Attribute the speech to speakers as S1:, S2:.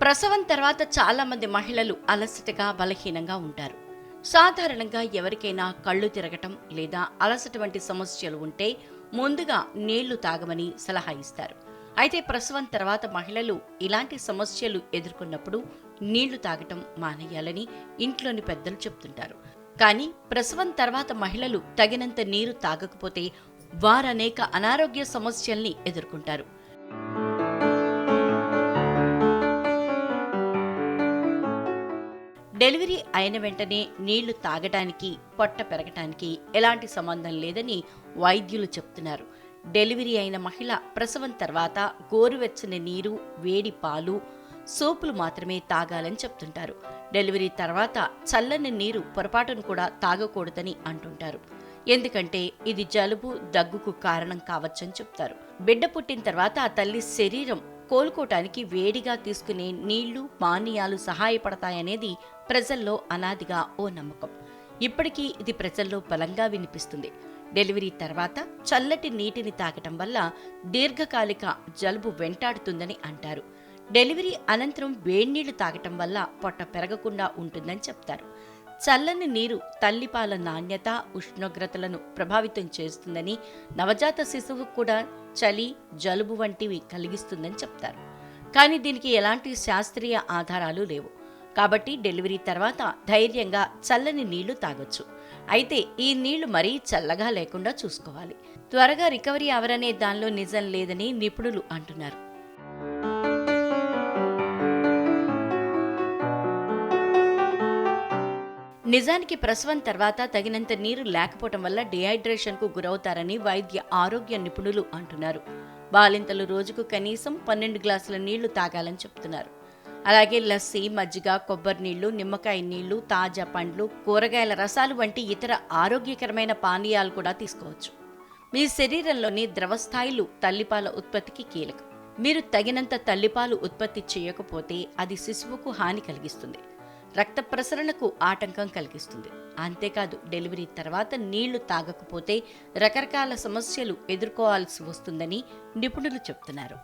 S1: ప్రసవం తర్వాత చాలామంది మహిళలు అలసటగా బలహీనంగా ఉంటారు. సాధారణంగా ఎవరికైనా కళ్ళు తిరగటం లేదా అలసట వంటి సమస్యలు ఉంటే ముందుగా నీళ్ళు తాగమని సలహా ఇస్తారు. అయితే ప్రసవం తర్వాత మహిళలు ఇలాంటి సమస్యలు ఎదుర్కొన్నప్పుడు నీళ్ళు తాగటం మానేయాలని ఇంట్లోని పెద్దలు చెప్తుంటారు. కానీ ప్రసవం తర్వాత మహిళలు తగినంత నీరు తాగకపోతే వారనేక అనారోగ్య సమస్యల్ని ఎదుర్కొంటారు. డెలివరీ అయిన వెంటనే నీళ్ళు తాగటానికి పొట్ట పెరగటానికి ఎలాంటి సంబంధం లేదని వైద్యులు చెప్తున్నారు. డెలివరీ అయిన మహిళ ప్రసవం తర్వాత గోరువెచ్చని నీరు వేడి పాలు సోపులు మాత్రమే తాగాలని చెప్తుంటారు. డెలివరీ తర్వాత చల్లని నీరు పొరపాటును కూడా తాగకూడదని అంటుంటారు. ఎందుకంటే ఇది జలుబు దగ్గుకు కారణం కావచ్చని చెప్తారు. బిడ్డ పుట్టిన తర్వాత ఆ తల్లి శరీరం కోలుకోటానికి వేడిగా తీసుకునే నీళ్ళు పానీయాలు సహాయపడతాయనేది ప్రజల్లో అనాదిగా ఓ నమ్మకం. ఇప్పటికీ ఇది ప్రజల్లో బలంగా వినిపిస్తుంది. డెలివరీ తర్వాత చల్లటి నీటిని తాగటం వల్ల దీర్ఘకాలిక జలుబు వెంటాడుతుందని అంటారు. డెలివరీ అనంతరం వేడినీళ్ళు తాగటం వల్ల పొట్ట పెరగకుండా ఉంటుందని చెప్తారు. చల్లని నీరు తల్లిపాల నాణ్యత ఉష్ణోగ్రతలను ప్రభావితం చేస్తుందని నవజాత శిశువు కూడా చలి జలుబు వంటివి కలిగిస్తుందని చెప్తారు. కానీ దీనికి ఎలాంటి శాస్త్రీయ ఆధారాలు లేవు. కాబట్టి డెలివరీ తర్వాత ధైర్యంగా చల్లని నీళ్ళు తాగొచ్చు. అయితే ఈ నీళ్ళు మరీ చల్లగా లేకుండా చూసుకోవాలి. త్వరగా రికవరీ అవరనే దానిలో నిజం లేదని నిపుణులు అంటున్నారు. నిజానికి ప్రసవం తర్వాత తగినంత నీరు లేకపోవటం వల్ల డిహైడ్రేషన్కు గురవుతారని వైద్య ఆరోగ్య నిపుణులు అంటున్నారు. బాలింతలు రోజుకు కనీసం పన్నెండు గ్లాసుల నీళ్ళు తాగాలని చెప్తున్నారు. అలాగే లస్సీ మజ్జిగ కొబ్బరి నీళ్ళు నిమ్మకాయ నీళ్ళు తాజా పండ్లు కూరగాయల రసాలు వంటి ఇతర ఆరోగ్యకరమైన పానీయాలు కూడా తీసుకోవచ్చు. మీ శరీరంలోని ద్రవస్థాయిలు తల్లిపాల ఉత్పత్తికి కీలకం. మీరు తగినంత తల్లిపాలు ఉత్పత్తి చేయకపోతే అది శిశువుకు హాని కలిగిస్తుంది. రక్త ప్రసరణకు ఆటంకం కలిగిస్తుంది. అంతేకాదు డెలివరీ తర్వాత నీళ్ళు తాగకపోతే రకరకాల సమస్యలు ఎదుర్కోవాల్సి వస్తుందని నిపుణులు చెప్తున్నారు.